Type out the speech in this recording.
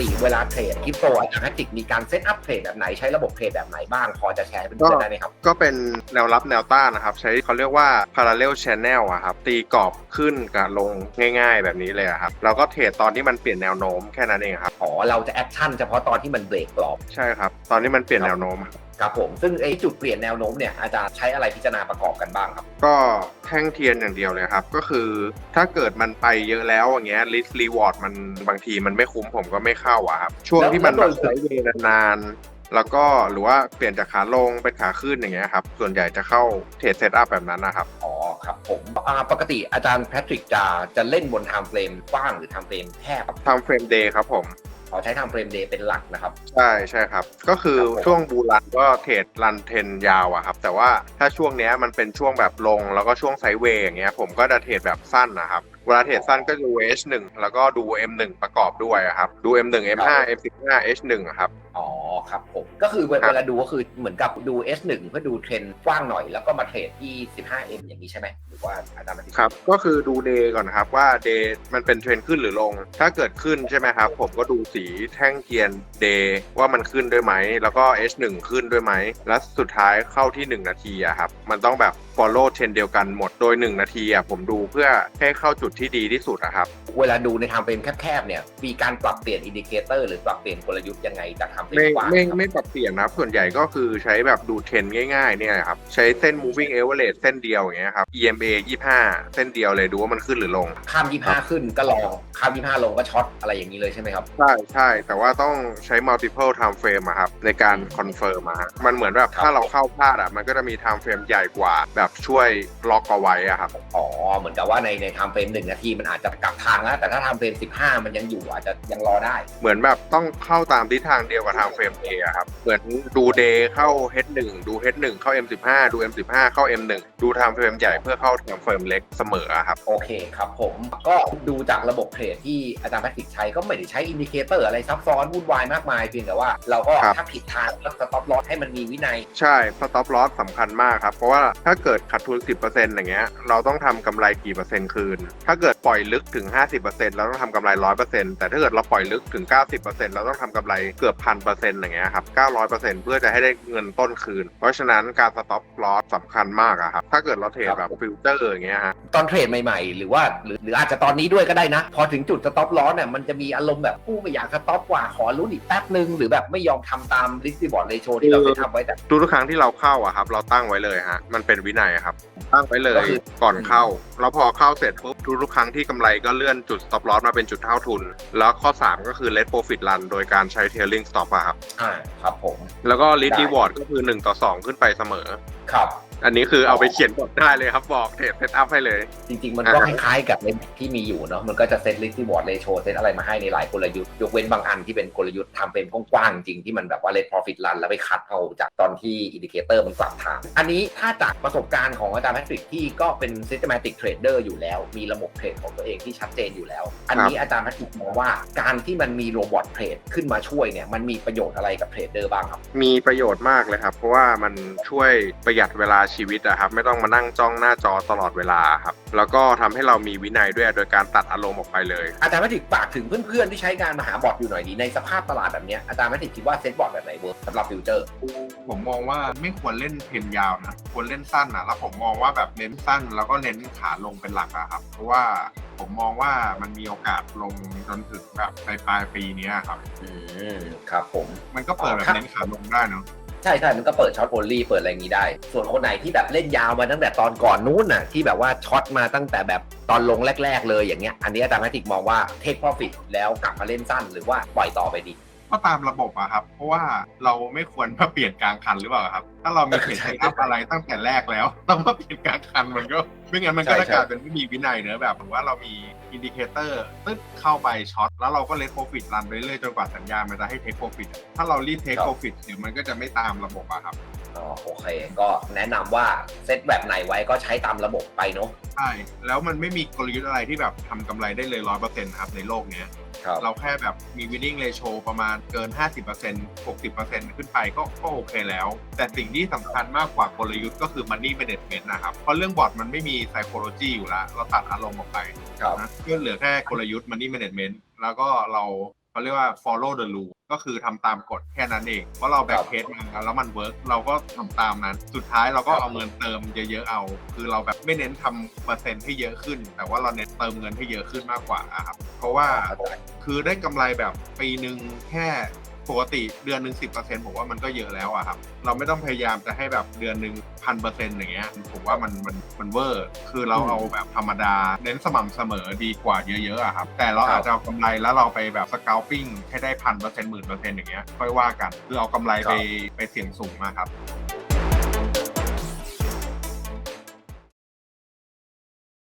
ติเวลาเทรดคริปโตอาจารย์แพทริกมีการเซตอัพเทรดแบบไหนใช้ระบบเทรดแบบไหนบ้างพอจะแชร์ให้เพื่อนๆได้ไหมครับ ก็เป็นแนวรับแนวต้านนะครับ ใช้เขาเรียกว่า parallel channel อะครับ ตีกรอบขึ้นกับลงง่าย ๆ แบบนี้เลยอะครับเราก็เทรดตอนที่มันเปลี่ยนแนวโน้มแค่นั้นเองครับอ๋อเราจะแอคชั่นเฉพาะตอนที่มันเบรกกรอบใช่ครับตอนที่มันเปลี่ยนแนวโน้มอะ ครับผมซึ่งไอ้จุดเปลี่ยนแนวโน้มเนี่ยอาจารย์ใช้อะไรพิจารณาประกอบกันบ้างครับ ก็แท่งเทียนอย่างเดียวเลยครับ ก็คือถ้าเกิดมันไปเยอะแล้วอย่างเงี้ย risk reward มันบางทีมันไม่คุ้มผมก็ไม่เข้าอะครับ ช่วงที่มันแล้แบวบใช้เวลานานๆแล้วก็หรือว่าเปลี่ยนจากขาลงเป็นขาขึ้นอย่างเงี้ยครับ ส่วนใหญ่จะเข้าเทรดเซตอัพแบบนั้นนะครับ อ๋อครับผมอ่าปกติอาจารย์แพทริกจะจะเล่นบนไทม์เฟรมกว้างหรือไทม์เฟรมแคบครับทำเฟรมเดย์ครับผม ขอใช้ไทม์เฟรมเดย์เป็นหลักนะครับ ใช่ใช่ครับ ก็คือครับผม ช่วงบูรันก็เทรดรันเทนยาวอะครับ แต่ว่าถ้าช่วงเนี้ยมันเป็นช่วงแบบลงแล้วก็ช่วงไซด์เวย์อย่างเงี้ยผมก็จะเทรดแบบสั้นนะครับ เวลาเทรดสั้นก็ดู H1 แล้วก็ดู M1 ประกอบด้วยอะครับดู M1 M5 M15 H1 อะครับอ๋อครับผมก็คือเวครับเวลาดูก็คือเหมือนกับดู S1 เพื่อดูเทรนด์กว้างหน่อย แล้วก็มาเทรดที่ 15M อย่างนี้ใช่ไหมหรือว่าอาจารย์แพทริกครับก็คือดูเดย์ก่อนครับว่าเดย์มันเป็นเทรนขึ้นหรือลง ถ้าเกิดขึ้นใช่ไหมครับผมก็ดูสีแท่งเทียนเดย์ว่ามันขึ้นด้วยไหม แล้วก็ H1 ขึ้นด้วยไหม และสุดท้ายเข้าที่ 1 นาทีอะครับมันต้องแบบ follow เทรนเดียวกันหมดโดย 1 นาทีอะผมดูเพื่อให้เข้าจุดที่ดีที่สุดอะครับ เวลาดูในไทม์เฟรมแคบๆเนี่ย มีการปรับเปลี่ยนอินดิเคเตอร์หรือปรับเปลี่ยนกลยุทธ์ยังไงจากไทม์เฟรมไม่กว้างไม่ครับไม่ปรับเปลี่ยนนะครับ ส่วนใหญ่ก็คือใช้แบบดูเทรนง่ายๆเนี่ยครับ ใช้เส้น moving average เส้นเดียวอย่างเงี้ยครับ EMA 25 เส้นเดียวเลยดูว่ามันขึ้นหรือลง ข้าม 25 ขึ้นก็ลองข้าม 25 ลงก็ช็อตอะไรอย่างนี้เลยใช่ไหมครับ ใช่ใช่แต่ว่าต้องใช้ multiple time frame อะครับในการ confirm อะฮะมันเหมือนแบบครับถ้าเราเข้าพลาดอะมันก็จะมี time frame ใหญ่กว่า แบบช่วยล็อกเอาไว้อะครับ อ๋อ เหมือนกับว่าในในไทม์เฟรมหนึ่งนาทีมันอาจจะกลับทางแล้ว แต่ถ้าไทม์เฟรม 15 มันยังอยู่อาจจะยังรอได้ เหมือนแบบต้องเข้าตามทิศทางเดียวกับ time frame A อะครับ เหมือนดู day เข้า H1 ดู H1 เข้า M15 ดู M15 เข้า M1 ดู time frame ใหญ่เพื่อเข้า time frame เล็กเสมออะครับ โอเคครับผมก็ดูจากระบบเทรดที่อาจารย์แพทริกใช้ก็ไม่ได้ใช้อินดิเคเตอร์อะไรซับซ้อนวุ่นวายมากมายเพียงแต่ว่าเราก็ครับถ้าผิดทางก็สต็อปลอสให้มันมีวินัย ใช่ stop loss สำคัญมากครับ เพราะว่าถ้าเกิดขาดทุน 10%อย่างเงี้ยเราต้องทำกำไรกี่เปอร์เซ็นต์คืนถ้าเกิดปล่อยลึกถึง 50%เราต้องทำกำไร 100%แต่ถ้าเกิดเราปล่อยลึกถึง 90%เราต้องทำกำไรเกือบพันเปอร์เซ็นต์อย่างเงี้ยครับ 900%เพื่อจะให้ได้เงินต้นคืน เพราะฉะนั้นการ stop loss สำคัญมากอะครับ ถ้าเกิดเราเทรดแบบฟิลเตอร์อย่างเงี้ยฮะ ตอนเทรดใหม่ๆ หรือว่าหรือหรืออาจจะตอนนี้ด้วยก็ได้นะ พอถึงจุดสต็อปลอสเนี่ยมันจะมีอารมณ์แบบผู้ไม่อยากสต็อปกว่าขอลุ้นอีกแป๊บนึงหรือแบบไม่ยอมทำตามริสติบอร์ดเรโชที่เราได้ทำไว้แต่ ทุกๆครั้งที่เราเข้าอะครับ เราตั้งไว้เลยฮะ มันเป็นวินัยอะครับ ตั้งไว้เลก็ยคือ ก่อนเข้า แล้วพอเข้าเสร็จปุ๊บทุกๆ ครั้งที่กำไรก็เลื่อนจุด stop loss มาเป็นจุดเท่าทุน แล้วข้อ 3 ก็คือ let profit run โดยการใช้ trailing stop อะครับอ่าครับผม แล้วก็ lead ได้ reward ก็คือ 1 ต่อ 2 ขึ้นไปเสมอ ครับ อันนี้คือเอาไปเขียนบทได้เลยครับบอกเทรดเซตอัพให้เลย จริง ๆ มันก็อ่าคล้ายๆกับในที่มีอยู่เนาะมันก็จะเซตลิสต์บอร์ดเรโชเซตอะไรมาให้ในหลายกลยุทธ์ยกเว้นบางอันที่เป็นกลยุทธ์ทำเป็นกว้างๆจริงที่มันแบบว่าเลท profit run แล้วไปคัดเอาจากตอนที่อินดิเคเตอร์มันกลับทาง อันนี้ถ้าจากประสบการณ์ของอาจารย์แพทริกที่ก็เป็น systematic trader อยู่แล้ว มีระบบเทรดของตัวเองที่ชัดเจนอยู่แล้ว อันนี้อาจารย์แพทริกมองว่าการที่มันมีโรบอทเทรดขึ้นมาช่วยเนี่ยมันมีประโยชน์อะไรกับเทรดเดอร์บ้างครับมีประโยชน์มากเลยครับเพราะว่ามันช่วยประหยัดเวลาชีวิตอะครับไม่ต้องมานั่งจ้องหน้าจอตลอดเวลาครับแล้วก็ทำให้เรามีวินัยด้วยโดยการตัดอารมณ์ออกไปเลย อาจารย์แพทริกฝากถึงเพื่อนๆที่ใช้การมาหาบอทอยู่หน่อยดีในสภาพตลาดแบบเนี้ยอาจารย์แพทริกคิดว่าเซ็ตบอทแบบไหนเวิร์กสำหรับฟิวเจอร์ ผมมองว่าไม่ควรเล่นเพนยาวนะควรเล่นสั้นนะแล้วผมมองว่าแบบเน้นสั้น แล้วก็เน้นขาลงเป็นหลักอะครับ เพราะว่าผมมองว่ามันมีโอกาสลงจนถึงแบบปลายปลายๆปีเนี้ยครับอืมครับผมมันก็เปิดแบบครับเน้นขาลงได้เนาะ ใช่ใช่มันก็เปิดช็อตโอลี่เปิดอะไรอย่างนี้ได้ ส่วนคนไหนที่แบบเล่นยาวมาตั้งแต่ตอนก่อนนู้นน่ะที่แบบว่าช็อตมาตั้งแต่แบบตอนลงแรก ๆ เลยอย่างเงี้ย อันนี้อาจารย์แพทริกมองว่าเทคพอฟิตแล้วกลับมาเล่นสั้นหรือว่าปล่อยต่อไปดี ก็ตามระบบอะครับ เพราะว่าเราไม่ควรมาเปลี่ยนกลางคันหรือเปล่าครับ ถ้าเรามีเทรดใช่อัพอะไรตั้งแต่แรกแล้วต้องมาเปลี่ยนกลางคันมันก็ไม่งั้นมันก็ใช่จะใช่กลายเป็นไม่มีวินัยเนอะแบบหรือว่าเรามีอินดิเคเตอร์ตึ๊ดเข้าไปช็อตแล้วเราก็เลทโปรฟิตรันไปเรื่อยจนกว่าสัญญาณมันจะให้เทคโปรฟิตถ้าเรารีบเทคโปรฟิตเดี๋ยวมันก็จะไม่ตามระบบอะครับอ๋อโอเค ก็แนะนำว่าเซตแบบไหนไว้ก็ใช้ตามระบบไปเนาะใช่แล้วมันไม่มีกลยุทธ์อะไรที่แบบทำกำไรได้เลยร้อยเปอร์เซ็นต์ครับในโลกเนี้ย ครับ เราแค่แบบมี winning ratio ประมาณเกิน 50% 60%ขึ้นไปก็ก็โอเคแล้ว แต่สิ่งที่สำคัญมากกว่ากลยุทธ์ก็คือ money management นะครับ เพราะเรื่องบอร์ดมันไม่มี psychology อยู่แล้ว เราตัดอารมณ์ออกไปครับ นะก็เหลือแค่กลยุทธ์ money management แล้วก็เราผ เขาเรียกว่า follow the rule ก็คือทำตามกฎแค่นั้นเองว่าเราแบ็กเทสมาแล้วมันเวิร์กเราก็ทำตามนั้น สุดท้ายเราก็เอาเงินเติมเยอะๆเอา คือเราแบบไม่เน้นทำเปอร์เซ็นต์ให้เยอะขึ้น แต่ว่าเราเน้นเติมเงินให้เยอะขึ้นมากกว่าอะครับ เพราะว่าเข้าใจคือได้กำไรแบบปีหนึ่งแค่ ปกติเดือนหนึ่งสิบเปอร์เซ็นผมว่ามันก็เยอะแล้วอะครับ เราไม่ต้องพยายามจะให้แบบเดือนหนึ่งพันเปอร์เซ็นต์อย่างเงี้ยผมว่ามันมันมันเวอร์ คือเราอืมเอาแบบธรรมดา เน้นสม่ำเสมอดีกว่าเยอะๆอะครับ แต่เราครับอาจจะเอากำไรแล้วเราไปแบบสกาวปิ้งให้ได้พันเปอร์เซ็นต์หมื่นเปอร์เซ็นต์อย่างเงี้ยค่อยว่ากันคือเอากำไรไปไปเสี่ยงสูงมาครับ